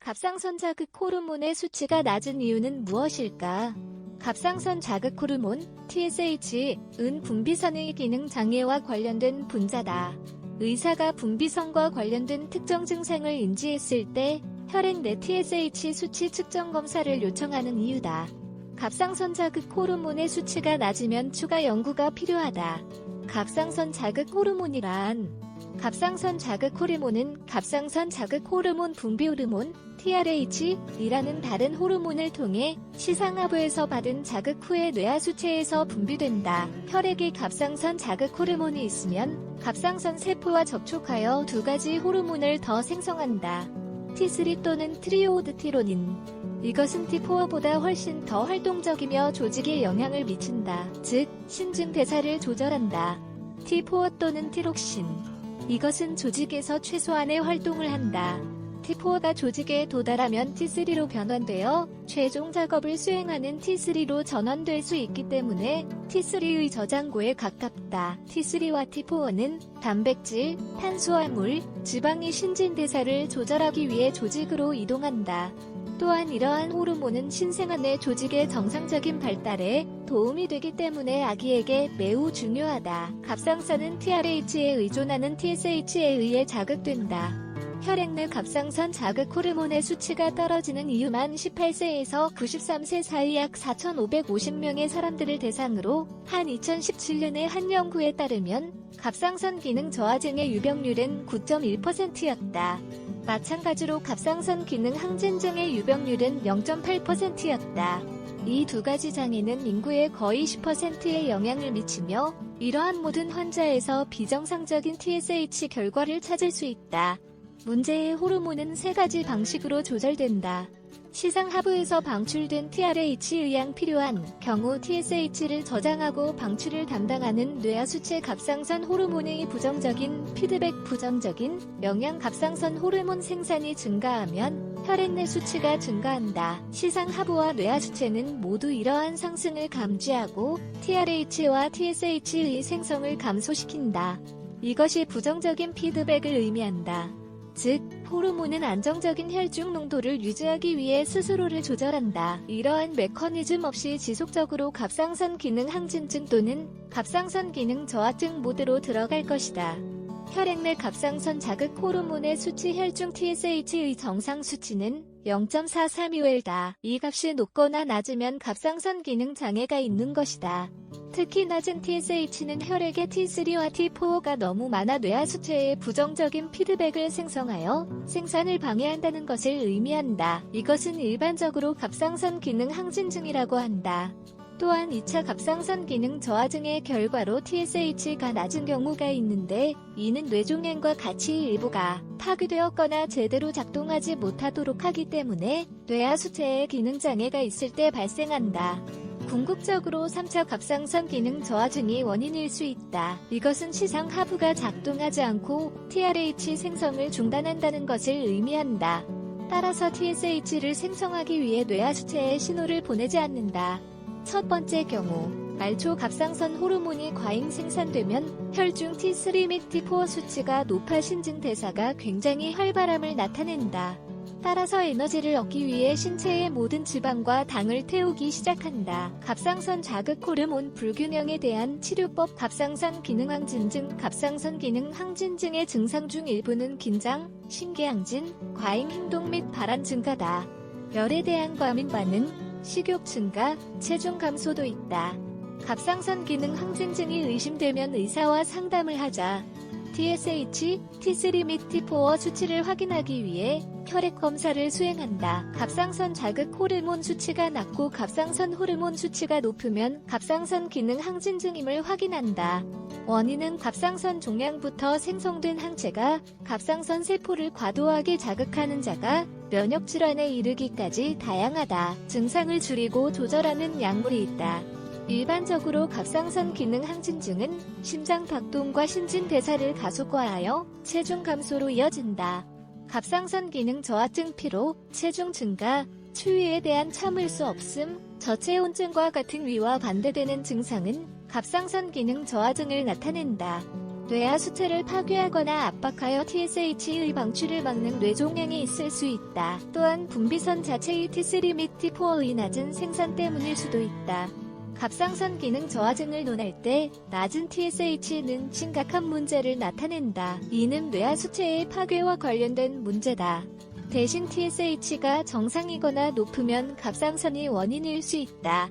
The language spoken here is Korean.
갑상선 자극 호르몬의 수치가 낮은 이유는 무엇일까? 갑상선 자극 호르몬 TSH,은 분비선의 기능 장애와 관련된 분자다. 의사가 분비선과 관련된 특정 증상을 인지했을 때 혈액 내 TSH 수치 측정 검사를 요청하는 이유다. 갑상선 자극 호르몬의 수치가 낮으면 추가 연구가 필요하다. 갑상선 자극 호르몬이란 갑상선 자극 호르몬은 갑상선 자극 호르몬 분비 호르몬 TRH이라는 다른 호르몬을 통해 시상하부에서 받은 자극 후에 뇌하수체에서 분비된다. 혈액에 갑상선 자극 호르몬이 있으면 갑상선 세포와 접촉하여 두 가지 호르몬을 더 생성한다. T3 또는 트리오드티로닌. 이것은 T4보다 훨씬 더 활동적이며 조직에 영향을 미친다. 즉, 신진 대사를 조절한다. T4 또는 티록신. 이것은 조직에서 최소한의 활동을 한다. T4가 조직에 도달하면 T3로 변환되어 최종 작업을 수행하는 T3로 전환될 수 있기 때문에 T3의 저장고에 가깝다. T3와 T4는 단백질, 탄수화물, 지방의 신진대사를 조절하기 위해 조직으로 이동한다. 또한 이러한 호르몬은 신생아의 조직의 정상적인 발달에 도움이 되기 때문에 아기에게 매우 중요하다. 갑상선은 TRH에 의존하는 TSH에 의해 자극된다. 혈액 내 갑상선 자극 호르몬의 수치가 떨어지는 이유만 18세에서 93세 사이 약 4,550명의 사람들을 대상으로 한 2017년의 한 연구에 따르면 갑상선 기능 저하증의 유병률은 9.1%였다. 마찬가지로 갑상선 기능 항진증의 유병률은 0.8%였다. 이 두 가지 장애는 인구의 거의 10%에 영향을 미치며 이러한 모든 환자에서 비정상적인 TSH 결과를 찾을 수 있다. 문제의 호르몬은 세 가지 방식으로 조절된다. 시상 하부에서 방출된 TRH 의양 필요한 경우 TSH를 저장하고 방출을 담당하는 뇌하수체 갑상선 호르몬의 부정적인 피드백 부정적인 영양 갑상선 호르몬 생산이 증가하면 혈액 내 수치가 증가한다. 시상 하부와 뇌하수체는 모두 이러한 상승을 감지하고 TRH와 TSH의 생성을 감소시킨다. 이것이 부정적인 피드백을 의미한다. 즉, 호르몬은 안정적인 혈중 농도를 유지하기 위해 스스로를 조절한다. 이러한 메커니즘 없이 지속적으로 갑상선 기능 항진증 또는 갑상선 기능 저하증 모드로 들어갈 것이다. 혈액 내 갑상선 자극 호르몬의 수치 혈중 TSH의 정상 수치는 0.432L다. 이 값이 높거나 낮으면 갑상선 기능 장애가 있는 것이다. 특히 낮은 TSH는 혈액의 T3와 T4가 너무 많아 뇌하 수체에 부정적인 피드백을 생성하여 생산을 방해한다는 것을 의미한다. 이것은 일반적으로 갑상선 기능 항진증이라고 한다. 또한 2차 갑상선 기능 저하증의 결과로 TSH가 낮은 경우가 있는데 이는 뇌종양과 같이 일부가 파괴되었거나 제대로 작동하지 못하도록 하기 때문에 뇌하수체에 기능 장애가 있을 때 발생한다. 궁극적으로 3차 갑상선 기능 저하증이 원인일 수 있다. 이것은 시상 하부가 작동하지 않고 TRH 생성을 중단한다는 것을 의미한다. 따라서 TSH를 생성하기 위해 뇌하수체에 신호를 보내지 않는다. 첫 번째 경우 말초 갑상선 호르몬이 과잉 생산되면 혈중 T3 및 T4 수치가 높아 신진 대사가 굉장히 활발함을 나타낸다. 따라서 에너지를 얻기 위해 신체의 모든 지방과 당을 태우기 시작한다. 갑상선 자극 호르몬 불균형에 대한 치료법 갑상선 기능 항진증 갑상선 기능 항진증의 증상 중 일부는 긴장, 신계항진, 과잉 행동 및 발한 증가다. 열에 대한 과민 반응, 식욕 증가, 체중 감소도 있다. 갑상선 기능 항진증이 의심되면 의사와 상담을 하자. TSH, T3 및 T4 수치를 확인하기 위해 혈액 검사를 수행한다. 갑상선 자극 호르몬 수치가 낮고 갑상선 호르몬 수치가 높으면 갑상선 기능 항진증임을 확인한다. 원인은 갑상선 종양부터 생성된 항체가 갑상선 세포를 과도하게 자극하는 자가 면역 질환에 이르기까지 다양하다. 증상을 줄이고 조절하는 약물이 있다. 일반적으로 갑상선 기능 항진증은 심장 박동과 신진 대사를 가속화하여 체중 감소로 이어진다. 갑상선 기능 저하증 피로, 체중 증가, 추위에 대한 참을 수 없음, 저체온증과 같은 위와 반대되는 증상은 갑상선 기능 저하증을 나타낸다. 뇌하 수체를 파괴하거나 압박하여 TSH의 방출을 막는 뇌종양이 있을 수 있다. 또한 분비선 자체의 T3 및 T4의 낮은 생산 때문일 수도 있다. 갑상선 기능 저하증을 논할 때 낮은 TSH는 심각한 문제를 나타낸다. 이는 뇌하 수체의 파괴와 관련된 문제다. 대신 TSH가 정상이거나 높으면 갑상선이 원인일 수 있다.